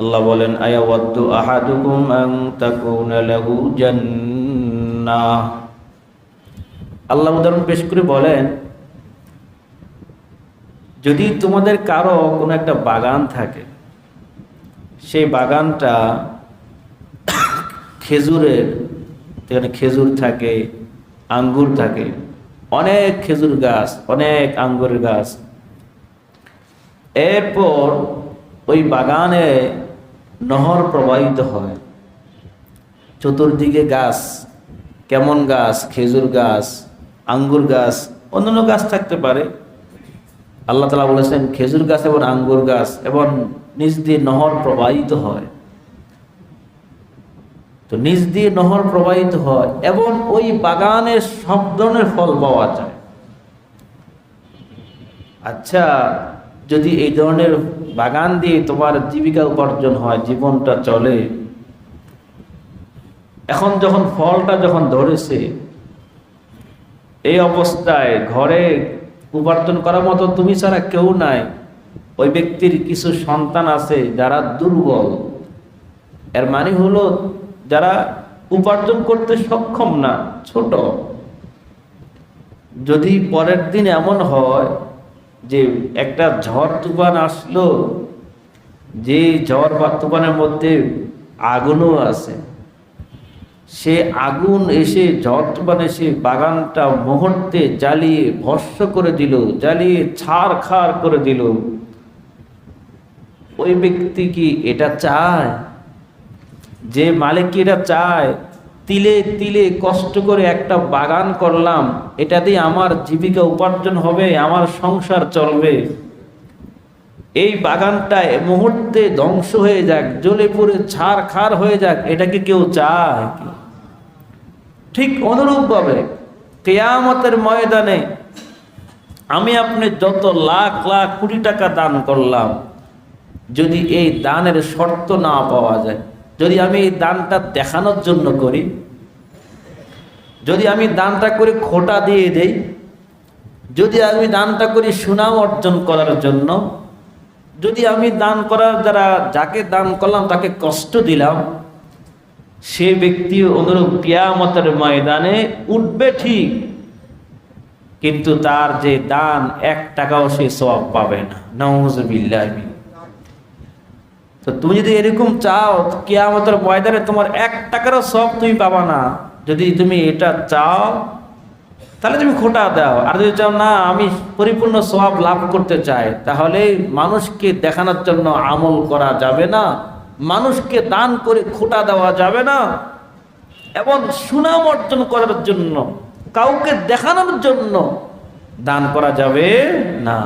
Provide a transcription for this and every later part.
আল্লাহ বলেন আহাদুকুম আল্লাহ উদাহরণ পেশ করে বলেন, যদি তোমাদের কারও কোনো একটা বাগান থাকে, সেই বাগানটা খেজুরের সেখানে খেজুর থাকে, আঙ্গুর থাকে, অনেক খেজুর গাছ, অনেক আঙ্গুরের গাছ, এরপর ওই বাগানে নহর প্রবাহিত হয়। চতুর্দিকে গাছ, কেমন গাছ, খেজুর গাছ, আঙ্গুর গাছ, অন্যান্য গাছ থাকতে পারে। আল্লাহ তালা বলেছেন, খেজুর গাছ এবং আঙ্গুর গাছ এবং নিজ দিয়ে নহর প্রবাহিত হয়। তো নিজ দিয়ে নহর প্রবাহিত হয় এবং ওই বাগানে সব ধরনের ফল পাওয়া যায়। আচ্ছা যদি এই ধরনের বাগান দিয়ে তোমার জীবিকা উপার্জন হয়, জীবনটা চলে। এখন যখন ফলটা যখন ধরেছে, এই অবস্থায় ঘরে উপার্জন করার মতো তুমি ছাড়া কেউ নাই। ওই ব্যক্তির কিছু সন্তান আছে যারা দুর্বল। এর মানে হলো যারা উপার্জন করতে সক্ষম না, ছোট। যদি পরের দিন এমন হয় যে একটা ঝড় তুফান আসলো, যে ঝড় বা তুফানের মধ্যে আগুনও আছে। সে আগুন এসে, ঝড় তুফান এসে বাগানটা মুহূর্তে জ্বালিয়ে ভস্য করে দিল, জ্বালিয়ে ছাড় খাড় করে দিল। ওই ব্যক্তি কি এটা চায়? যে মালিক এটা চায়? তিলে তিলে কষ্ট করে একটা বাগান করলাম, এটা দিয়ে আমার জীবিকা উপার্জন হবে, আমার সংসার চলবে। এই বাগানটায় মুহূর্তে ধ্বংস হয়ে যাক, জ্বলে পড়ে ছাড় খার হয়ে যাক এটাকে কেউ চায় ঠিক অনুরূপভাবে কেয়ামতের ময়দানে আমি আপনি যত লাখ লাখ কোটি টাকা দান করলাম, যদি এই দানের শর্ত না পাওয়া যায়। যদি আমি এই দানটা দেখানোর জন্য করি, যদি আমি দানটা করে খোটা দিয়ে দেই, যদি আমি দানটা করি সুনাম অর্জন করার জন্য, যদি আমি দান করার দ্বারা যাকে দান করলাম তাকে কষ্ট দিলাম, সে ব্যক্তি অনুরূপ কিয়ামতের ময়দানে উঠবে ঠিক, কিন্তু তার যে দান এক টাকাও সে সব পাবে না। নওয়াজবিল্লাহ তো তুমি যদি এরকম চাও কেয়ামতের ময়দানে তোমার এক টাকারও সব তুমি পাবা না। যদি তুমি এটা চাও, তাহলে তুমি খোটা দাও। আর যদি চাও, না, আমি পরিপূর্ণ সব লাভ করতে চাই, তাহলে মানুষকে দেখানোর জন্য আমল করা যাবে না। মানুষকে দান করে খোটা দেওয়া যাবে না। এবং সুনাম অর্জন করার জন্য, কাউকে দেখানোর জন্য দান করা যাবে না।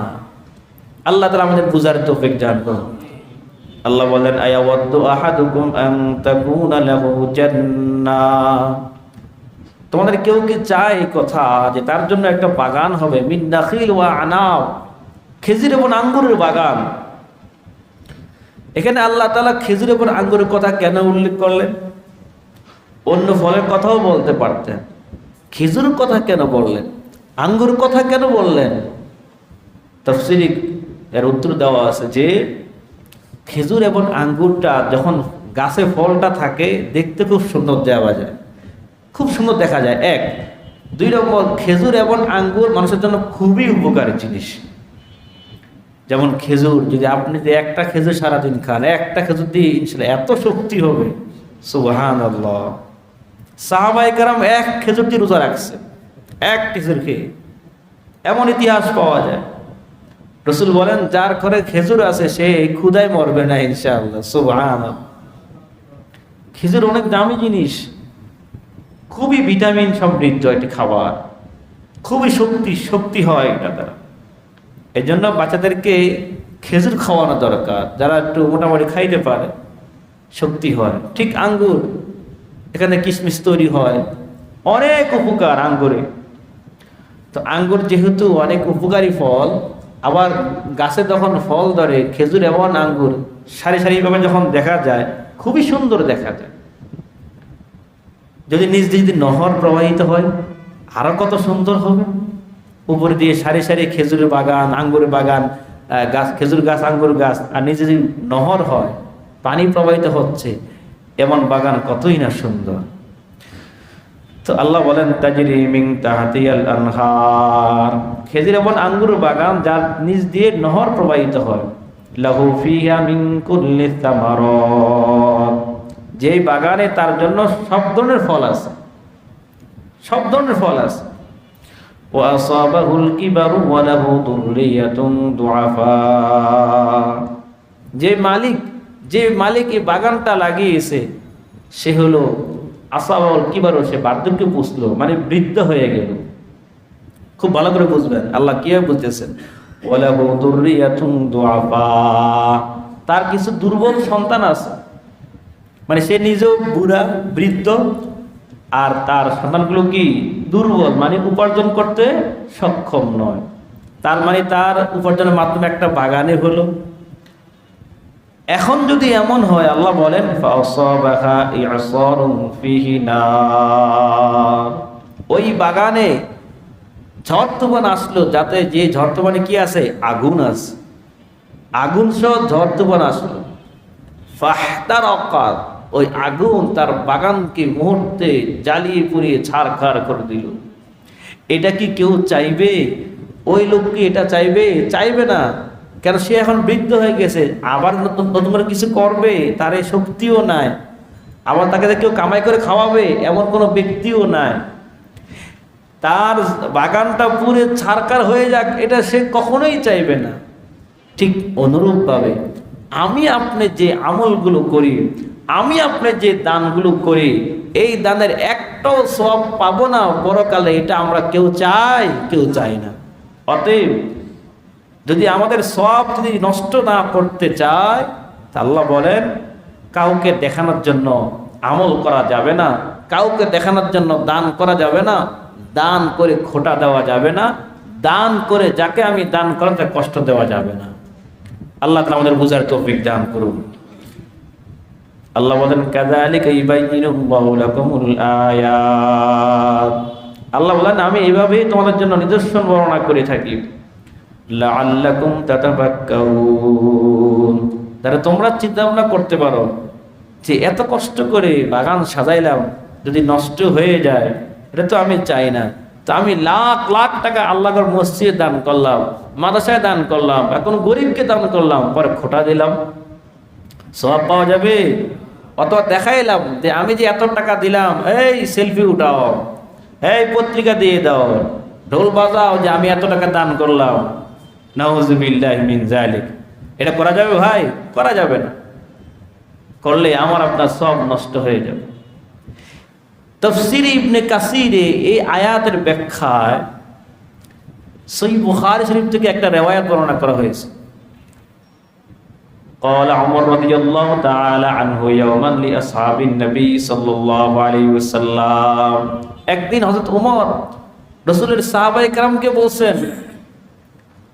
আল্লাহ তালা আমাদের বুঝার তৌফিক দান করুন। আল্লাহ বলেন তোমাদের কেউ কি চায় এই কথা যে তার জন্য একটা বাগান হবে? মিন ওয়া খেজুর এবং আঙ্গুরের বাগান। এখানে আল্লাহ তাআলা খেজুর এবং আঙ্গুরের কথা কেন উল্লেখ করলেন? অন্য ফলের কথাও বলতে পারতেন। খেজুর কথা কেন বললেন? আঙ্গুর কথা কেন বললেন? তফসিরি এর উত্তর দেওয়া আছে যে খেজুর এবং আঙ্গুরটা যখন গাছে ফলটা থাকে, দেখতে খুব সুন্দর দেওয়া যায়। খুব সুন্দর দেখা যায়। এক, দুই নম্বর, খেজুর এবং আঙ্গুর মানুষের জন্য খুবই উপকারী জিনিস। যেমন খেজুর, যদি আপনি যদি একটা খেজুর সারাদিন খান, একটা খেজুর দিয়ে ইনশাল্লাহ এত শক্তি হবে। সুবাহান আল্লাহ সাহাবাই কারাম এক খেজুর দিয়ে রোজা রাখছে। এক খেজুর খেয়ে। এমন ইতিহাস পাওয়া যায়। রসুল বলেন, যার ঘরে খেজুর আছে, সে ক্ষুদায় মরবে না, ইনশাআল্লাহ। সুবহান খেজুর অনেক দামি জিনিস। খুবই ভিটামিন সমৃদ্ধ একটি খাবার। খুবই শক্তি শক্তি হয় এটা দ্বারা। এই জন্য বাচ্চাদেরকে খেজুর খাওয়ানো দরকার। যারা একটু মোটামুটি খাইতে পারে, শক্তি হয়। ঠিক আঙ্গুর, এখানে কিশমিশ তৈরি হয়। অনেক উপকার আঙ্গুরে। তো আঙ্গুর যেহেতু অনেক উপকারী ফল আবার গাছে যখন ফল ধরে, খেজুর এবং আঙ্গুর সারি সারিভাবে যখন দেখা যায়, খুবই সুন্দর দেখা যায়। যদি নিজ যদি নহর প্রবাহিত হয়, আরও কত সুন্দর হবে। উপরে দিয়ে সারি সারি খেজুরের বাগান আঙ্গুরের বাগান গাছ, খেজুর গাছ, আঙ্গুর গাছ, আর নিচে যদি নহর হয়, পানি প্রবাহিত হচ্ছে, এমন বাগান কতই না সুন্দর। তো আল্লাহ বলেন তাজরি মিং তাহাতিয়াল আনহার খেজির এমন আঙ্গুর বাগান যার নিচ দিয়ে নহর প্রবাহিত হয় লাহু ফিহা মিন কুল্লি সামারাত যেই বাগানে তার জন্য সব ধরনের ফল আছে সব ধরনের ফল আছে وأصابه الكبر وله ذرية ضعفاء যে মালিক যে মালিক এই বাগানটা লাগিয়েছে সে হলো আসাবল কিবারও সে বার্ধক্য পুষলো মানে বৃদ্ধ হয়ে গেল। খুব ভালো করে বুঝবেন আল্লাহ কীভাবে বুঝতেছেন? তার কিছু দুর্বল সন্তান আছে। মানে সে নিজেও বুড়া বৃদ্ধ আর তার সন্তানগুলো কি? দুর্বল মানে উপার্জন করতে সক্ষম নয়। তার মানে তার উপার্জনের মাধ্যমে একটা বাগানে হলো। এখন যদি এমন হয়, আল্লাহ বলেন। ওই বাগানে ঝড় আসলো, যাতে যে ঝড় কি আছে? আগুন আছে। আগুন সহ ঝড় আসলো। ফাহতার অকাত ওই আগুন তার বাগানকে মুহূর্তে জ্বালিয়ে পুড়িয়ে ছাড়খাড় করে দিল। এটা কি কেউ চাইবে? ওই লোক কি এটা চাইবে? চাইবে না। কেন সে এখন বৃদ্ধ হয়ে গেছে? আবার নতুন নতুন করে কিছু করবে, তার এই শক্তিও নাই। আবার তাকে কেউ কামাই করে খাওয়াবে, এমন কোনো ব্যক্তিও নাই। তার বাগানটা পুরে ছারকার হয়ে যাক, এটা সে কখনোই চাইবে না। ঠিক অনুরূপভাবে আমি আপনি যে আমলগুলো করি, আমি আপনি যে দানগুলো করি, এই দানের একটাও সব পাবো না, পরকালে এটা আমরা কেউ চাই কেউ চাই না। অতএব যদি আমাদের সব যদি নষ্ট না করতে চায়, তা আল্লাহ বলেন, কাউকে দেখানোর জন্য আমল করা যাবে না, কাউকে দেখানোর জন্য দান করা যাবে না, দান করে খোটা দেওয়া যাবে না, দান করে যাকে আমি দান করেন তাকে কষ্ট দেওয়া যাবে না। আল্লাহ আমাদের বুঝার তৌফিক দান করুন। আল্লাহ বলেন আয়াত। আল্লাহ বলেন, আমি এইভাবেই তোমাদের জন্য নিদর্শন বর্ণনা করে থাকি। তাহলে তোমরা চিন্তা ভাবনা করতে পারো যে এত কষ্ট করে বাগান সাজাইলাম, যদি নষ্ট হয়ে যায়, এটা তো আমি চাই না। তো আমি লাখ লাখ টাকা আল্লাহর মসজিদে দান করলাম, মাদ্রাসায় দান করলাম, এখন গরিবকে দান করলাম, পরে খোটা দিলাম। সব পাওয়া যাবে? অথবা দেখাইলাম যে আমি যে এত টাকা দিলাম, এই সেলফি উঠাও, এই পত্রিকা দিয়ে দাও, ঢোল বাজাও যে আমি এত টাকা দান করলাম। জালিক এটা করা যাবে ভাই? করা যাবে না। করলে আমার আপনার সব নষ্ট হয়ে যাবে। তফসির ইবনে কাসিরে এই আয়াতের ব্যাখ্যায় সই বুখার শরীফ থেকে একটা রেওয়ায়াত বর্ণনা করা হয়েছে। قال عمر رضي الله تعالى عنه يوما لأصحاب النبي صلى الله عليه وسلم। একদিন হযরত ওমর রাসূলের সাহাবায়ে کرامকে বলেন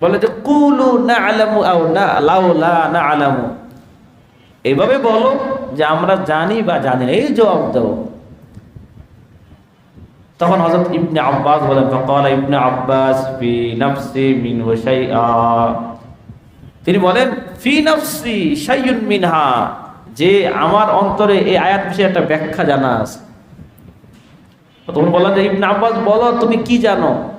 বলে যে, কুলু নাআলামু আও না লাউলা নাআলামু এইভাবে বলো যে, আমরা জানি বা জানি না। এই জবাব দাও। তখন হযরত ইবনে আব্বাস বলেন, ফাকালা ইবনে আব্বাস ফি নাফসি মিনহু শাইআ। তিনি বলেন, ফি নফসি শাইয়ুন মিনহা। যে, আমার অন্তরে এই আয়াত বিষয়ে একটা ব্যাখ্যা জানা আছে। তখন বললেন যে, ইবনে আব্বাস, বলো, তুমি কি জানো?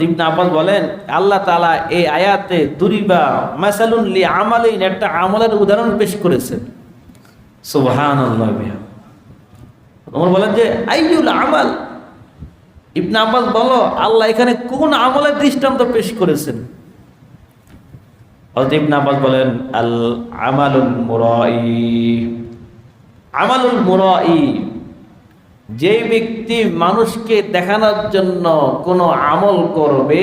ইবনে আব্বাস বলেন, আল্লাহ তালা এই আয়াতে দুরিবা মাসালুন লি আমালিন একটা আমলের উদাহরণ পেশ করেছেন। বিহা ওমর বলেন যে, আইয়ুল আমাল? ইবনে আব্বাস বলো আল্লাহ এখানে কোন আমলের দৃষ্টান্ত পেশ করেছেন? হযরত ইবনে আব্বাস বলেন আল আমালুল মুরাই। আমালুল মুরাই যে ব্যক্তি মানুষকে দেখানোর জন্য কোনো আমল করবে,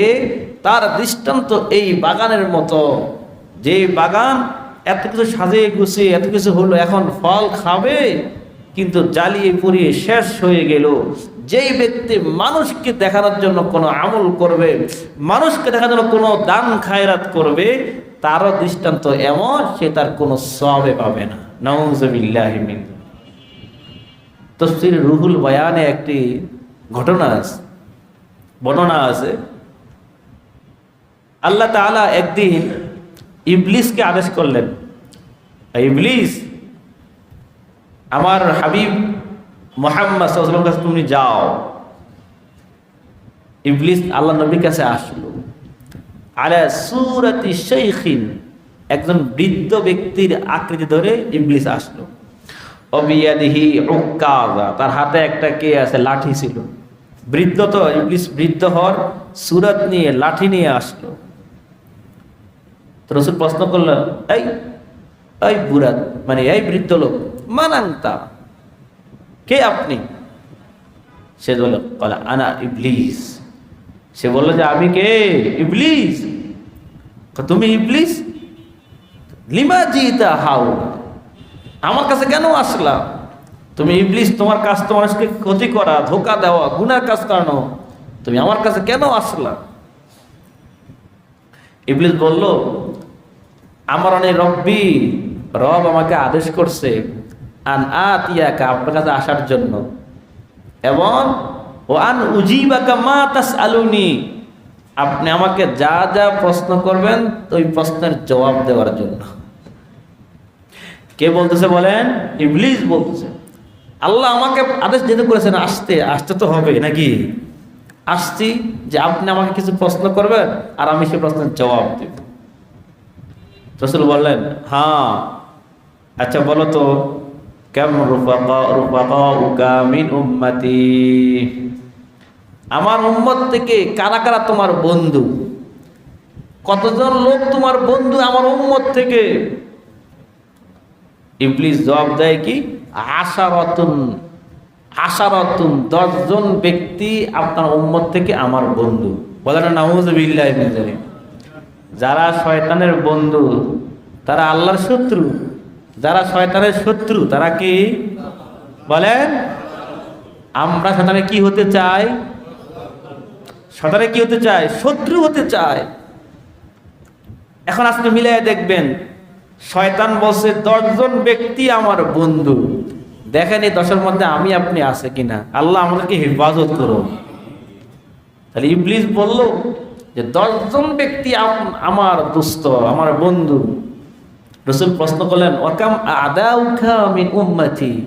তার দৃষ্টান্ত এই বাগানের মতো। যে বাগান এত কিছু সাজিয়ে গুছিয়ে, এত কিছু হলো, এখন ফল খাবে, কিন্তু জ্বালিয়ে পুড়িয়ে শেষ হয়ে গেল। যেই ব্যক্তি মানুষকে দেখানোর জন্য কোনো আমল করবে, মানুষকে দেখার জন্য কোনো দান খায়রাত করবে, তারও দৃষ্টান্ত এমন, সে তার কোনো সবে পাবে না। নওয়াজ তফসির রুহুল বয়ানে একটি ঘটনা আছে, বর্ণনা আছে। আল্লাহ তাআলা একদিন ইবলিসকে আদেশ করলেন, "এই ইবলিস, আমার হাবিব মোহাম্মদ কাছে তুমি যাও। ইবলিস আল্লাহ নবীর কাছে আসলো। আলা সুরাতি শাইখিন, একজন বৃদ্ধ ব্যক্তির আকৃতি ধরে ইবলিস আসলো। অবিয়াদিহি উক্কাজা তার হাতে একটা কে আছে? লাঠি ছিল। বৃদ্ধ তো, ইবলিস বৃদ্ধ হওয়ার সুরত নিয়ে লাঠি নিয়ে আসলো। তো রসুল প্রশ্ন করল এই এই বুড়া মানে এই বৃদ্ধ লোক, মানাংতা, কে আপনি? সে বলল, কলা আনা ইবলিস। সে বলল যে, আমি কে? ইবলিস? তুমি ইবলিস? লিমা জিতা হাও আমার কাছে কেন আসলা? তুমি ইবলিস, তোমার কাজ তো মানুষকে ক্ষতি করা, ধোকা দেওয়া, গুনার কাজ করানো। তুমি আমার কাছে কেন আসলা? ইবলিস বলল, আমার অনেক রব্বি, রব আমাকে আদেশ করছে, আন আতিয়াকা আপনার কাছে আসার জন্য। এবং, ও আন উজিবাকা মা তাস আলুনি আপনি আমাকে যা যা প্রশ্ন করবেন, ওই প্রশ্নের জবাব দেওয়ার জন্য। কে বলতেছে বলেন? ইবলিস বলতেছে। আল্লাহ আমাকে আদেশ যেতে করেছেন, আসতে আসতে তো হবে, নাকি? আসছি যে আপনি আমাকে কিছু প্রশ্ন করবেন, আর আমি সে প্রশ্নের জবাব দেব। রসুল বললেন হ্যাঁ। আচ্ছা বলো তো, কেমন উকা আমার উম্মত থেকে কারা কারা তোমার বন্ধু? কতজন লোক তোমার বন্ধু আমার উম্মত থেকে? ইবলিস জবাব দেয় কি? আশারতুন আশারতুন দশজন ব্যক্তি আপনার উম্মত থেকে আমার বন্ধু। বলেন। যারা শয়তানের বন্ধু, তারা আল্লাহর শত্রু। যারা শয়তানের শত্রু, তারা কি? বলেন, আমরা শয়তানে কি হতে চাই? শয়তানে কি হতে চাই? শত্রু হতে চায় এখন আজকে মিলাই দেখবেন শয়তান বলছে, দশজন ব্যক্তি আমার বন্ধু। দেখেন এই দশের মধ্যে আমি আপনি আছে কিনা? আল্লাহ আমাদেরকে হেফাজত করো তাহলে ইবলিস বলল যে, দশজন ব্যক্তি আম- আমার দুস্থ, আমার বন্ধু। রসুল প্রশ্ন করলেন, ওয়াকাম আদাউখা মিন উম্মতি?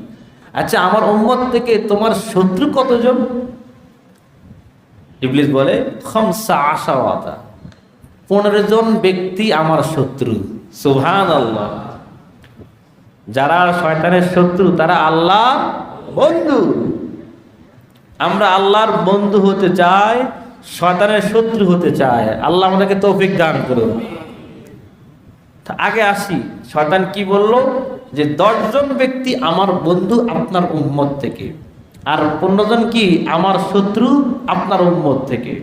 আচ্ছা আমার উম্মত থেকে তোমার শত্রু কতজন? ইবলিস বলে, খমসা আশাওয়াতা। পনেরো জন ব্যক্তি আমার শত্রু। সুভান আল্লাহ যারা শয়তানের শত্রু, তারা আল্লাহ বন্ধু। আমরা আল্লাহর বন্ধু হতে চাই, শয়তানের শত্রু হতে চাই। আল্লাহ আমাদেরকে তৌফিক দান করুন। আগে আসি, শয়তান কি বলল? যে দশজন ব্যক্তি আমার বন্ধু আপনার উম্মত থেকে, আর পনেরো জন কি আমার শত্রু আপনার উম্মত থেকে।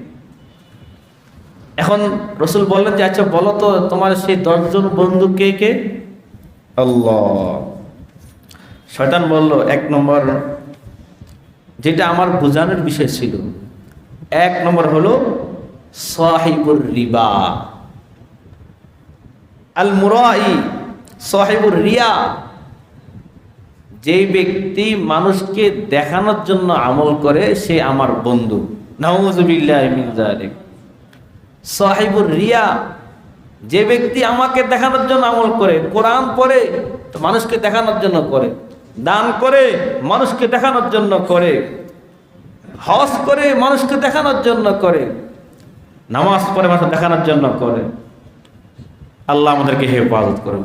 এখন রসুল বললেন যে আচ্ছা বলো তো তোমার সেই দশজন বন্ধু কে কে? আল্লাহ। শয়তান বলল এক নম্বর যেটা আমার বোঝানোর বিষয় ছিল এক নম্বর হলো সাহিবুর রিবা। আল মুরাই সাহিবুর রিয়া। যেই ব্যক্তি মানুষকে দেখানোর জন্য আমল করে সে আমার বন্ধু। নাউজুবিল্লাহ মিন যালিক। সাহিবুর রিয়া, যে ব্যক্তি আমাকে দেখানোর জন্য আমল করে, কোরআন পড়ে, তো মানুষকে দেখানোর জন্য করে, দান করে, মানুষকে দেখানোর জন্য করে, হজ করে, মানুষকে দেখানোর জন্য করে, নামাজ পড়ে মানুষ দেখানোর জন্য করে। আল্লাহ আমাদেরকে হেফাজত করুন।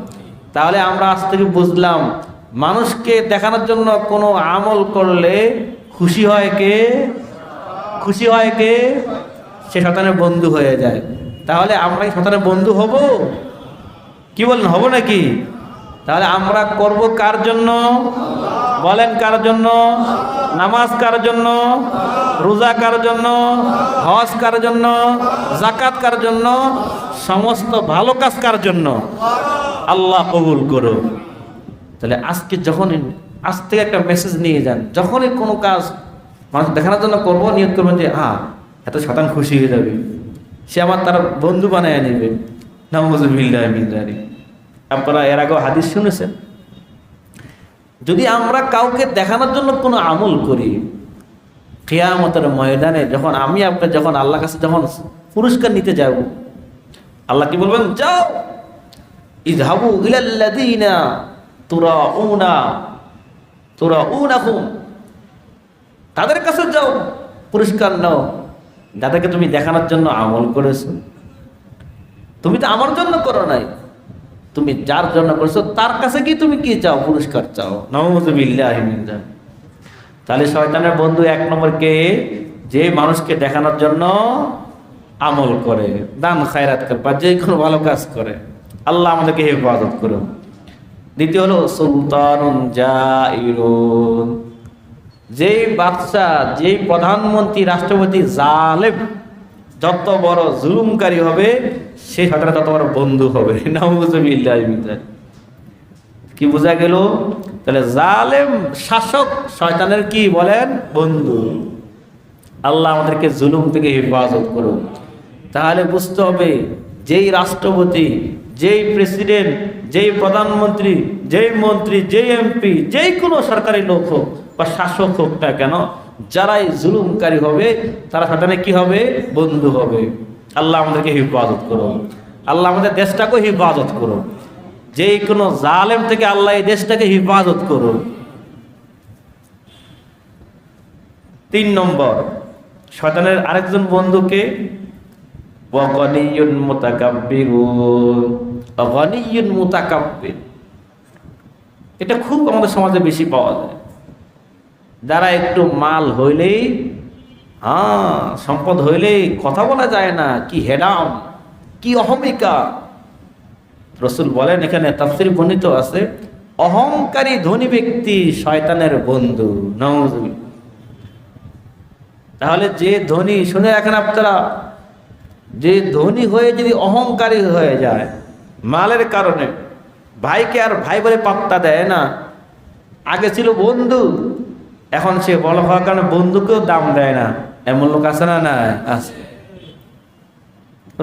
তাহলে আমরা আজ থেকে বুঝলাম, মানুষকে দেখানোর জন্য কোনো আমল করলে খুশি হয় কে? খুশি হয় কে? সে শতানের বন্ধু হয়ে যায়। তাহলে আমরা কি শতানের বন্ধু হব? কি বলেন, হব নাকি? তাহলে আমরা করব কার জন্য? বলেন কার জন্য? নামাজ কার জন্য? রোজা কার জন্য? হজ কার জন্য? জাকাত কার জন্য? সমস্ত ভালো কাজ কার জন্য? আল্লাহ কবুল করো তাহলে আজকে যখন আজ থেকে একটা মেসেজ নিয়ে যান। যখনই কোনো কাজ মানুষ দেখানোর জন্য করব নিয়োগ করবেন যে হ্যাঁ এত শতান খুশি হয়ে যাবে। সে আমার তার বন্ধু বানায় নেবে নামজুবিল্লাহ আপনারা এর আগেও হাদিস শুনেছেন? যদি আমরা কাউকে দেখানোর জন্য কোনো আমল করি, কেয়ামতের ময়দানে যখন আমি আপনার যখন আল্লাহ কাছে যখন পুরস্কার নিতে যাব, আল্লাহ কি বলবেন? যাও তোরা ইলাল্লাযীনা তুরাউনা তুরাউনাহুম তাদের কাছে যাও, পুরস্কার নাও। যাদেরকে তুমি দেখানোর জন্য আমল করেছ? তুমি তো আমার জন্য করো নাই। তুমি যার জন্য করেছ, তার কাছে কি তুমি কি চাও, পুরস্কার চাও? নমজবিল্লাহ তাহলে শয়তানের বন্ধু এক নম্বর কে? যে মানুষকে দেখানোর জন্য আমল করে। দান, খায়রাত করে, বা যে কোনো ভালো কাজ করে। আল্লাহ আমাদেরকে হেফাজত করুন। দ্বিতীয় হলো সুলতান জাইরুন। যেই বাদশা যেই প্রধানমন্ত্রী, রাষ্ট্রপতি জালেম যত বড় জুলুমকারী হবে, সে শয়তানের তত বড় বন্ধু হবে। কি বোঝা গেল? তাহলে জালেম শাসক শয়তানের কি বলেন? বন্ধু। আল্লাহ আমাদেরকে জুলুম থেকে হেফাজত করুন। তাহলে বুঝতে হবে, যেই রাষ্ট্রপতি, যেই প্রেসিডেন্ট, যেই প্রধানমন্ত্রী, যেই মন্ত্রী, যেই এমপি, যেই কোনো সরকারি লোক হোক বা শাসক হোক না কেন, যারাই জুলুমকারী হবে, তারা সাধারণে কি হবে? বন্ধু হবে। আল্লাহ আমাদেরকে হিফাজত করুন। আল্লাহ আমাদের দেশটাকেও হিফাজত করুন। যেই কোনো জালেম থেকে আল্লাহ এই দেশটাকে হিফাজত করুন তিন নম্বর, শয়তানের আরেকজন বন্ধুকে এটা খুব আমাদের সমাজে বেশি পাওয়া যায়। যারা একটু মাল হইলেই হ্যাঁ সম্পদ হইলেই কথা বলা যায় না, কি হেডাম, কি অহমিকা। রসুল বলেন, এখানে তাফসির বর্ণিত আছে, অহংকারী ধনী ব্যক্তি শয়তানের বন্ধু নওয়াজুবিল্লাহ তাহলে যে ধনী, শুনে রাখেন আপনারা, যে ধনী হয়ে যদি অহংকারী হয়ে যায়, মালের কারণে, ভাইকে আর ভাই বলে পাত্তা দেয় না, আগে ছিল বন্ধু এখন সে বড় হওয়ার কারণে বন্ধুকেও দাম দেয় না। এমন লোক আছে না না আছে।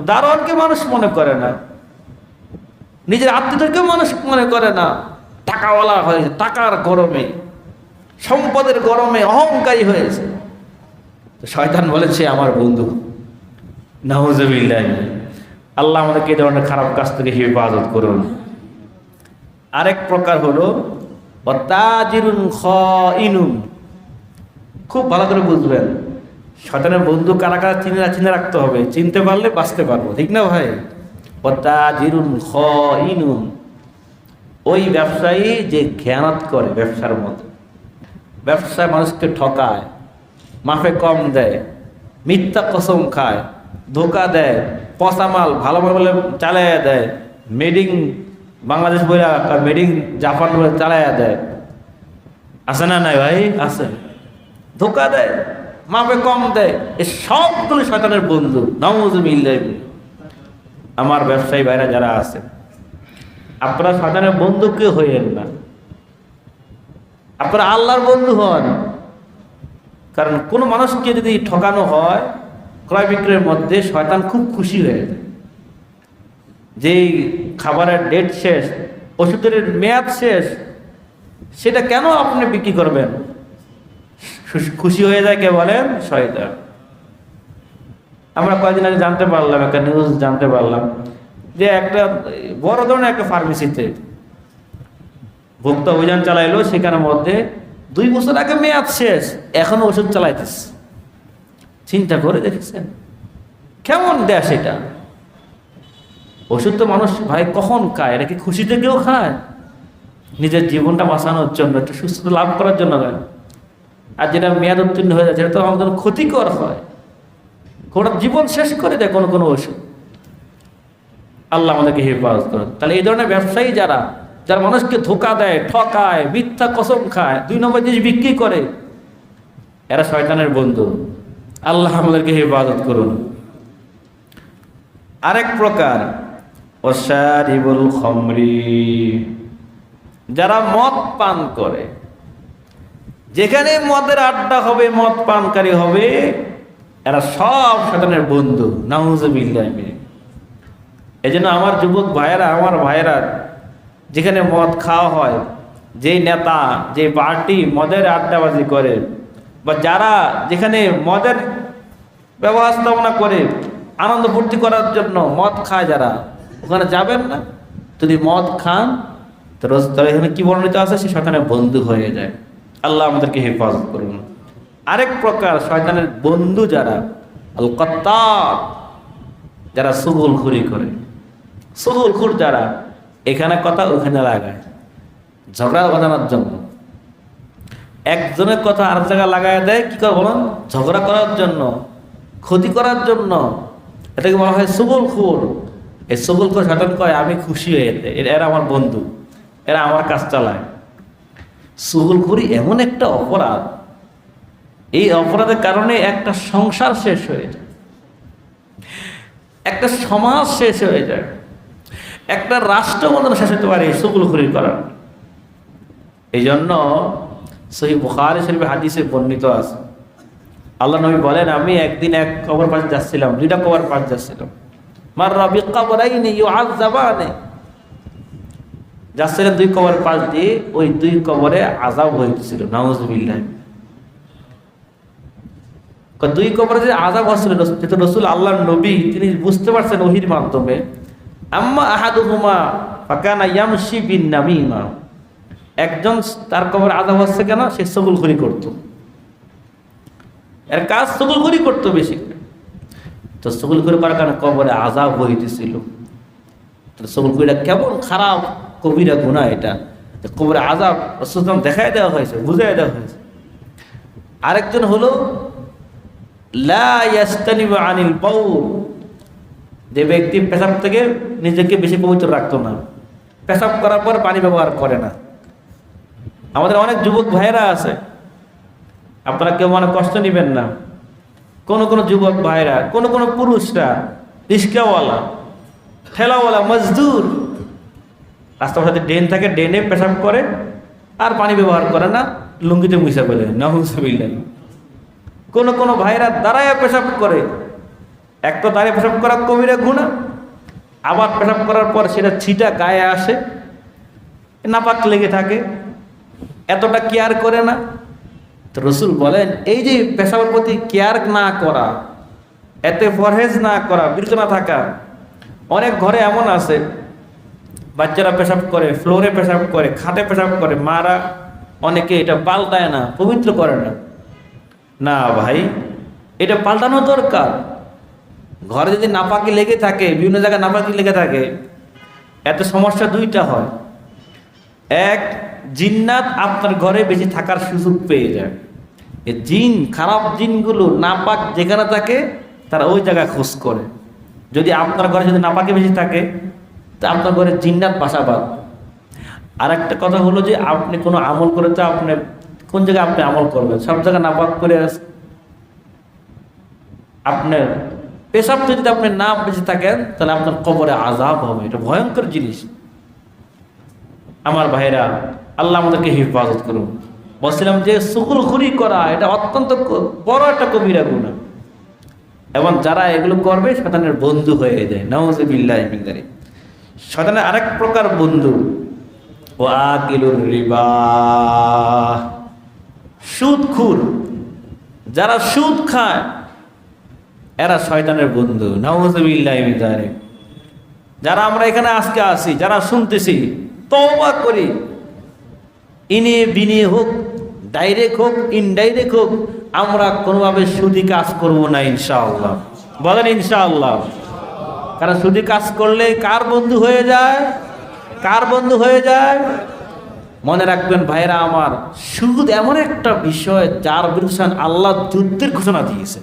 দারোয়ানকে মানুষ মনে করে না। নিজের আত্মীয়দেরকেও মানুষ মনে করে না। টাকাওয়ালা হয়েছে, টাকার গরমে, সম্পদের গরমে অহংকারী হয়েছে। তো শয়তান বলেছে, আমার বন্ধু নাহুজবিল্লাহ আল্লাহ আমাদেরকে এই ধরনের খারাপ কাজ থেকে হেফাজত করুন। আরেক প্রকার হলো অতাজিরুন ইনুন খুব ভালো করে বুঝবেন। শয়তানের বন্ধু কারা কারা চিনে চিনে রাখতে হবে, চিনতে পারলে বাঁচতে পারব, ঠিক না ভাই? অতাজিরুন ইনুন ওই ব্যবসায়ী যে খেয়ানত করে ব্যবসার মধ্যে, ব্যবসায় মানুষকে ঠকায়, মাফে কম দেয়, মিথ্যা কসম খায়, ধোকা দেয়, পচা মাল, ভালো বলে চালাইয়া দেয় মেডিং বাংলাদেশ বলে মেডিং জাপান বলে চালাইয়া দেয়। আছে না নাই ভাই? আছে। ধোকা দেয়, মাপে কম দেয়, এ সবগুলো শয়তানের বন্ধু নমজুবিল্লাহ আমার ব্যবসায়ী ভাইরা যারা আছে, আপনারা শয়তানের বন্ধু কেউ হইয়েন না। আপনারা আল্লাহর বন্ধু হন। কারণ কোনো মানুষকে যদি ঠকানো হয়, ক্রয় বিক্রয়ের মধ্যে শয়তান খুব খুশি হয়ে যায়। যেই খাবারের ডেট শেষ, ওষুধের মেয়াদ শেষ, সেটা কেন আপনি বিক্রি করবেন? খুশ- হয়ে যায় কে বলেন? শয়তান। আমরা কয়েকদিন আগে জানতে পারলাম, একটা নিউজ জানতে পারলাম, যে একটা বড় ধরনের একটা ফার্মেসিতে ভোক্তা অভিযান চালাইলো সেখানের মধ্যে দুই বছর আগে মেয়াদ শেষ, এখনও ওষুধ চালাইতেছে। চিন্তা করে দেখেছেন? কেমন দেশ এটা? ওষুধ তো মানুষ, ভাই, কখন খায়? এটা কি খুশিতে কেউ খায়? নিজের জীবনটা বাঁচানোর জন্য, একটু সুস্থতা লাভ করার জন্য খায়। আর যেটা মেয়াদ উত্তীর্ণ হয়ে যাচ্ছে এটা তো আমাদের ক্ষতিকর হয়। কোনো জীবন শেষ করে দেয় কোনো কোনো ওষুধ। আল্লাহ আমাদেরকে হেফাজত করেন। তাহলে এই ধরনের ব্যবসায়ী যারা যারা মানুষকে ধোকা দেয়, ঠকায়, মিথ্যা কসম খায়, দুই নম্বর জিনিস বিক্রি করে, এরা শয়তানের বন্ধু। আল্লাহ আমাদেরকে হেফাজত করুন। আরেক প্রকার অসারিবুল খমরি। যারা মদ পান করে যেখানে মদের আড্ডা হবে, মদ পানকারী হবে, এরা সব শয়তানের বন্ধু। নাউজুবিল্লাহ এই জন্য আমার যুবক ভাইয়েরা, আমার ভাইয়েরা, যেখানে মদ খাওয়া হয়, যেই নেতা যে পার্টি মদের আড্ডাবাজি করে, বা যারা যেখানে মদের ব্যবস্থাপনা করে, আনন্দ ফুর্তি করার জন্য মদ খায় যারা, ওখানে যাবেন না। যদি মদ খান, তো তাহলে এখানে কি বর্ণিত আছে? সে সেখানে বন্ধু হয়ে যায়। আল্লাহ আমাদেরকে হেফাজত করুন। আরেক প্রকার শয়তানের বন্ধু যারা আল কত্তাব যারা সুগুল খুরি করে। সুগুল খুর যারা, এখানে কথা, ওখানে লাগায়। ঝগড়া বাঁধানোর জন্য। একজনের কথা আর জায়গায় লাগায় দেয়, কি করে বলুন? ঝগড়া করার জন্য, ক্ষতি করার জন্য। এটাকে বলা হয় সুগুল খুর। এই সুগুল খুর সাধারণ কয়, আমি খুশি হয়ে এরা আমার বন্ধু। এরা আমার কাজ চালায়। সুগুল খুরি এমন একটা অপরাধ। এই অপরাধের কারণে একটা সংসার শেষ হয়ে যায়। একটা সমাজ শেষ হয়ে যায়। একটা রাষ্ট্র মতন শেষ হতে পারে এই সুগুল খুরির কারণে। এই জন্য সেই বুখারি শরীফে হাদিসে বর্ণিত আছে। আল্লাহ নবী বলেন, আমি একদিন এক কবর পাশ যাচ্ছিলাম, দুইটা কবর পাশ যাচ্ছিলাম। মার রবি কবরাইনি ইউ আজ যাবানে যাচ্ছিলেন দুই কবর পাশ দিয়ে, ওই দুই কবরে আজাব হয়েছিল নাউজুবিল্লাহ। দুই কবরে যে আজাব হচ্ছিল যেহেতু রসুল আল্লাহ নবী, তিনি বুঝতে পারছেন ওহির মাধ্যমে, আম্মা আহাদুহুমা একজন তার কবর আজাব হচ্ছে কেন? সে সগুল ঘুরি করতো। এর কাজ সগুল ঘুরি করতো বেশি। তো সগুল ঘুরি করার কারণে কবরে আজাব হইতেছিল। তো সগুল ঘুরিটা কেমন? খারাপ। কবিরা গুণা এটা। কবরে আজাব রসুলাম দেখাই দেওয়া হয়েছে বুঝাই দেওয়া হয়েছে। আরেকজন হলো আনিল বাউল। যে ব্যক্তি পেশাব থেকে নিজেকে বেশি পবিত্র রাখতো না। পেশাব করার পর পানি ব্যবহার করে না। আমাদের অনেক যুবক ভাইরা আছে। আপনারা কেউ মনে কষ্ট নেবেন না। কোন কোন যুবক ভাইরা কোন কোন পুরুষরা, রিস্কাওয়ালা, ঠেলাওয়ালা, মজদুর রাস্তার সাথে ড্রেন থাকে, ড্রেনে পেশাব করে, আর পানি ব্যবহার করে না। লুঙ্গিতে মুসা বলে নাহুসবিল্লাহ কোন কোন ভাইরা দাঁড়ায় পেশাব করে। এক তো দাঁড়িয়ে পেশাব করা কবিরা গুণা আবার পেশাব করার পর সেটা ছিটা গায়ে আসে, নাপাক লেগে থাকে, এতটা কেয়ার করে না। তো রসুল বলেন, এই যে পেশাবের প্রতি কেয়ার না করা, এতে পরহেজ না করা, বিরত না থাকা, অনেক ঘরে এমন আছে বাচ্চারা পেশাব করে, ফ্লোরে পেশাব করে, খাটে পেশাব করে, মারা অনেকে এটা পাল্টায় না, পবিত্র করে না। না ভাই, এটা পাল্টানো দরকার। ঘরে যদি নাপাকি লেগে থাকে, বিভিন্ন জায়গায় নাপাকি লেগে থাকে, এত সমস্যা দুইটা হয়। এক, জিন্নাত আপনার ঘরে বেশি থাকার সুযোগ পেয়ে যায়। এ জিন, খারাপ জিনগুলো নাপাক যেখানে থাকে, তারা ওই জায়গায় খোঁজ করে। যদি আপনার ঘরে যদি নাপাকি বেশি থাকে তা আপনার ঘরে জিন্নাত বাসাবাদ আর একটা কথা হলো যে আপনি কোনো আমল করে তো আপনি কোন জায়গায় আপনি আমল করবেন? সব জায়গায় নাপাক করে আপনার পেশাব যদি আপনি না বেঁচে থাকেন, তাহলে আপনার কবরে আজাব হবে। এটা ভয়ঙ্কর জিনিস। আমার ভাইরা আল্লাহ আমাদেরকে হেফাজত করুন। বলছিলাম যে সুকুল খুরি করা, এটা অত্যন্ত বড় একটা কবিরা গুণা। এবং যারা এগুলো করবে শতানের বন্ধু হয়ে যায়। নওয়াজিবিল্লাহ মিন্দারি শতানের আরেক প্রকার বন্ধু। ও আকিলুর রিবা। সুদখুর। যারা সুদ খায়, এরা শয়তানের বন্ধু। নওয়াজিবিল্লাহ যারা আমরা এখানে আজকে আসি যারা শুনতেছি, তওবা করি। ইনে বিনে হোক, ডাইরেক্ট হোক, ইনডাইরেক্ট হোক, আমরা কোনোভাবে সুদি কাজ করব না ইনশাআল্লাহ। বলেন ইনশাআল্লাহ। কারণ সুদি কাজ করলে কার বন্ধু হয়ে যায়? কার বন্ধু হয়ে যায়? মনে রাখবেন ভাইরা আমার সুদ এমন একটা বিষয় যার বিরুদ্ধে আল্লাহ যুদ্ধের ঘোষণা দিয়েছে।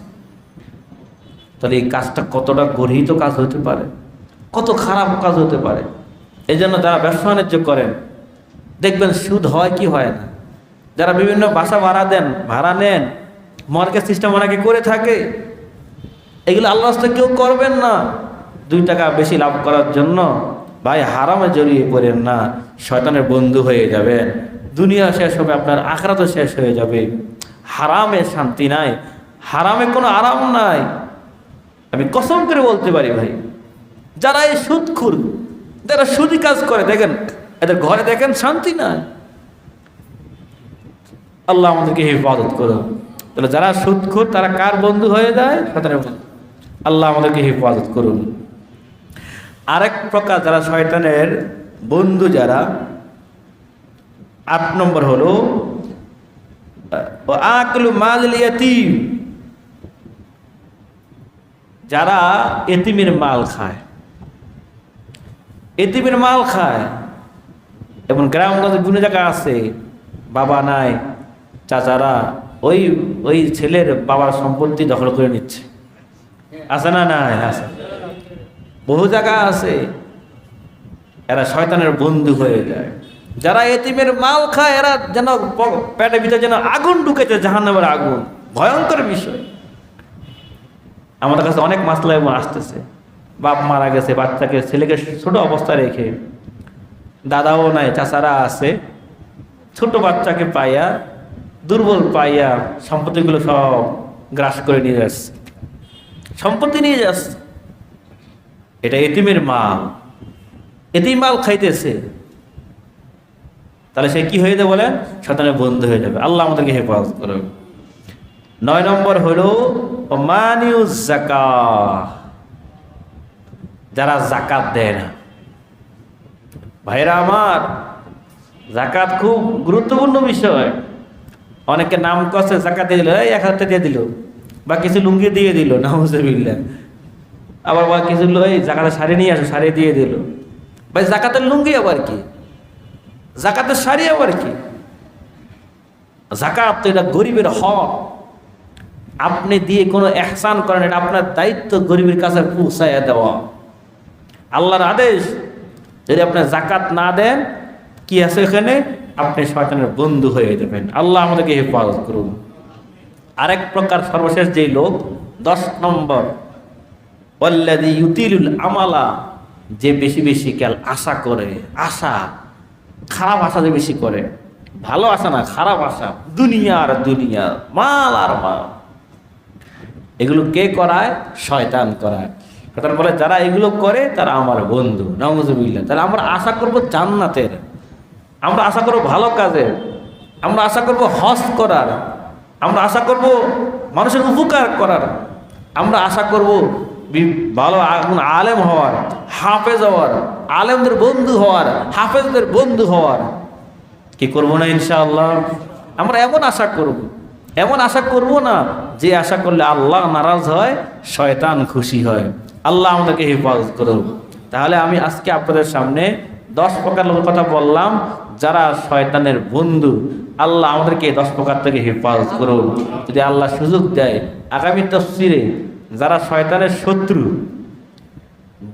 তাহলে এই কাজটা কতটা গর্হিত কাজ হতে পারে? কত খারাপ কাজ হতে পারে? এই জন্য যারা ব্যবসা বাণিজ্য করেন, দেখবেন সুদ হয় কি হয় না। যারা বিভিন্ন বাসা ভাড়া দেন, ভাড়া নেন মর্গেজ সিস্টেম অনেকে করে থাকে, এগুলো আল্লাহ কেউ করবেন না। দুই টাকা বেশি লাভ করার জন্য ভাই হারামে জড়িয়ে পড়েন না, শয়তানের বন্ধু হয়ে যাবেন। দুনিয়া শেষ হবে, আপনার আখরাতও শেষ হয়ে যাবে। হারামে শান্তি নাই, হারামে কোনো আরাম নাই। আমি কসম করে বলতে পারি ভাই, যারা এই সুদখুর, যারা সুদি কাজ করে, দেখেন, এদের ঘরে দেখেন শান্তি নাই। আল্লাহ আমাদেরকে হেফাজত করুন। তাহলে যারা সুদখোর, তারা কার বন্ধু হয়ে যায়? আল্লাহ আমাদেরকে হেফাজত করুন। আরেক প্রকার যারা শয়তানের বন্ধু যারা, আট নম্বর হলো আকলু মাল যারা এতিমের মাল খায়। এতিমের মাল খায়। এবং গ্রামগঞ্জে বিভিন্ন জায়গা আছে, বাবা নাই, চাচারা, ওই ওই ছেলের বাবার সম্পত্তি দখল করে নিচ্ছে। আছে না নাই? আছে। বহু জায়গা আছে, এরা শয়তানের বন্ধু হয়ে যায়। যারা এতিমের মাল খায়, এরা যেন পেটের ভিতরে যেন আগুন ঢুকেছে, জাহান্নামের আগুন। ভয়ঙ্কর বিষয়। আমাদের কাছে অনেক মাসলা এবং আসতেছে। বাপ মারা গেছে, বাচ্চাকে, ছেলেকে ছোট অবস্থায় রেখে। দাদাও নাই, চাচারা আছে। ছোট বাচ্চাকে পাইয়া, দুর্বল পাইয়া সম্পত্তিগুলো সব গ্রাস করে নিয়ে যাচ্ছে। সম্পত্তি নিয়ে যাচ্ছে। এটা এতিমের মাল এতিম মাল খাইতেছে। তাহলে সে কি হয়ে যাবে বলেন? শতানের বন্ধু হয়ে যাবে। আল্লাহ আমাদেরকে হেফাজত করবে নয় নম্বর হলো জাকা যারা জাকাত দেয় না। ভাইরা আমার জাকাত খুব গুরুত্বপূর্ণ বিষয়। অনেকে নাম কষে জাকাত দিয়ে দিল এক হাজার দিয়ে দিল। বা কিছু লুঙ্গি দিয়ে দিল না নাহজবিল্লা আবার বা কিছু লো এই জাকাতের শাড়ি নিয়ে আসো, শাড়ি দিয়ে দিল। ভাই, জাকাতের লুঙ্গি আবার কি? জাকাতের শাড়ি আবার কি? জাকাত তো এটা গরিবের হক। আপনি দিয়ে কোনো এহসান করেন, এটা আপনার দায়িত্ব গরিবের কাছে পৌঁছাইয়া দেওয়া। আল্লাহর আদেশ, যদি আপনি জাকাত না দেন, কি আছে এখানে? আপনি শয়তানের বন্ধু হয়ে যাবেন। আল্লাহ আমাদেরকে হেফাজত করুন। আরেক প্রকার সর্বশেষ যেই লোক, দশ নম্বর। ওয়াল্লাযী ইউতিলুল আমালা, যে বেশি বেশি কাল আশা করে, আশা, খারাপ আশা যে বেশি করে, ভালো আশা না, খারাপ আশা, দুনিয়া আর দুনিয়া, মাল আর মাল। এগুলো কে করায়? শয়তান করায়। শয়তান বলে, যারা এগুলো করে, তারা আমার বন্ধু নওয়াজুবিল্লাহ তাহলে আমরা আশা করব জান্নাতের, আমরা আশা করব ভালো কাজের, আমরা আশা করব হজ করার, আমরা আশা করব মানুষের উপকার করার, আমরা আশা করব ভালো আ- আলেম হওয়ার, হাফেজ হওয়ার, আলেমদের বন্ধু হওয়ার, হাফেজদের বন্ধু হওয়ার। কি করব না ইনশাআল্লাহ? আমরা এমন আশা করব, এমন আশা করব না যে আশা করলে আল্লাহ নারাজ হয়, শয়তান খুশি হয়। আল্লাহ আমাদেরকে হেফাজত করুন তাহলে আমি আজকে আপনাদের সামনে দশ প্রকার লোকের কথা বললাম, যারা শয়তানের বন্ধু, আল্লাহ আমাদেরকে দশ প্রকার থেকে হেফাজত করুন যদি আল্লাহ সুযোগ দেয়, আগামী তফসিরে যারা শয়তানের শত্রু,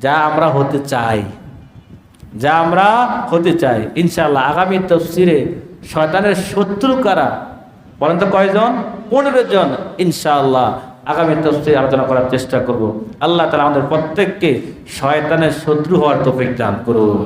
যা আমরা হতে চাই, যা আমরা হতে চাই ইনশাল্লাহ আগামী তফসিরে শয়তানের শত্রু কারা? বলেন তো কয়জন? পনেরো জন, ইনশাআল্লাহ আগামী তফসিরে আলোচনা করার চেষ্টা করব। আল্লাহ তালা আমাদের প্রত্যেককে শয়তানের শত্রু হওয়ার তৌফিক দান করুন।